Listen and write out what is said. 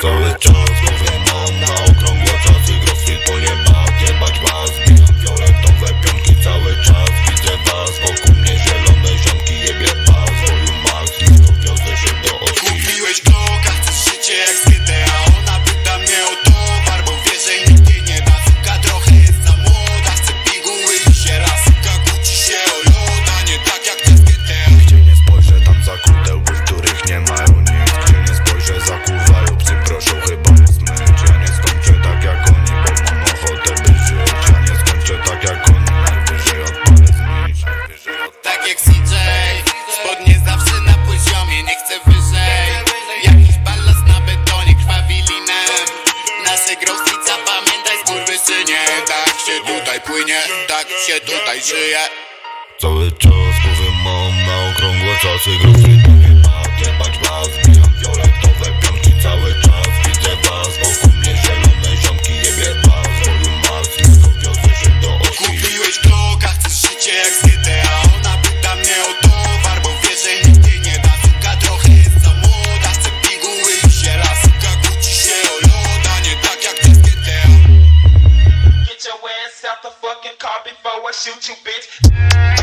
So let's. tutaj płynie, tak się tutaj żyje. Cały czas mówię mam na okrągłe czasy grufy the fucking car before I shoot you, bitch.